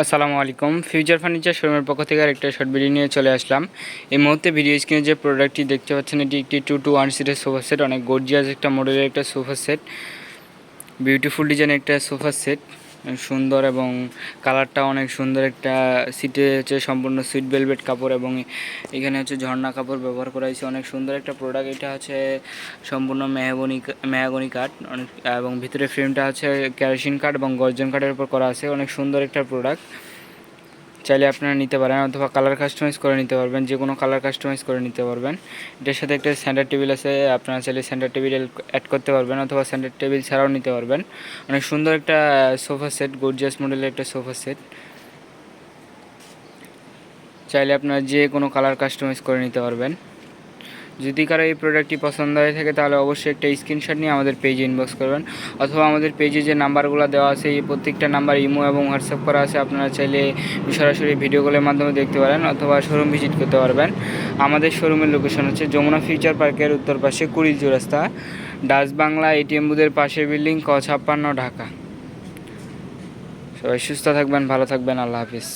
আসসালামু আলাইকুম। Future furniture শোরুমের পক্ষ থেকে আরেকটা শর্ট ভিডিও নিয়ে চলে আসলাম। এই মুহূর্তে ভিডিও স্ক্রিনে যে প্রোডাক্টটি দেখতে পাচ্ছেন, এটি একটি টু টু ওয়ান সিটের সোফা সেট অনেক গর্জিয়াস একটা মডেলের একটা সোফা সেট বিউটিফুল ডিজাইনের একটা সোফা সেট সুন্দর এবং কালারটা অনেক সুন্দর। একটা সিটে হচ্ছে সম্পূর্ণ সুইট বেলভেট কাপড় এবং এখানে হচ্ছে ঝর্ণা কাপড় ব্যবহার করা হয়েছে। অনেক সুন্দর একটা প্রোডাক্ট এটা হচ্ছে সম্পূর্ণ মেহগনি মেহাগনি কাঠ অনেক, এবং ভিতরে ফ্রেমটা হচ্ছে ক্যারোসিন কাঠ এবং গর্জন কাঠের উপর করা আছে। অনেক সুন্দর একটা প্রোডাক্ট চাইলে আপনারা নিতে পারেন, অথবা কালার কাস্টমাইজ করে নিতে পারবেন যে কোনো কালার কাস্টমাইজ করে নিতে পারবেন। এটার সাথে একটা সেন্টার টেবিল আছে, আপনারা চাইলে সেন্টার টেবিল অ্যাড করতে পারবেন, অথবা সেন্টার টেবিল ছাড়াও নিতে পারবেন। অনেক সুন্দর একটা সোফা সেট গোর্জিয়াস মডেলের একটা সোফা সেট চাইলে আপনারা যে কোনো কালার কাস্টমাইজ করে নিতে পারবেন। যদি কারও এই প্রোডাক্টটি পছন্দ হয়ে থাকে, তাহলে অবশ্যই একটা স্ক্রিনশট নিয়ে আমাদের পেজে ইনবক্স করবেন। অথবা আমাদের পেজে যে নাম্বারগুলো দেওয়া আছে, এই প্রত্যেকটা নাম্বার ইমো এবং হোয়াটসঅ্যাপ করা আছে, আপনারা চাইলে সরাসরি ভিডিও কলের মাধ্যমে দেখতে পারেন অথবা শোরুম ভিজিট করতে পারবেন। আমাদের শোরুমের লোকেশন হচ্ছে যমুনা ফিউচার পার্কের উত্তর পাশে কুড়ি রাস্তা ডাচ বাংলা এটিএম বুথের পাশের বিল্ডিং ক ছাপ্পান্ন ঢাকা। সবাই সুস্থ থাকবেন, ভালো থাকবেন, আল্লাহ হাফিজ।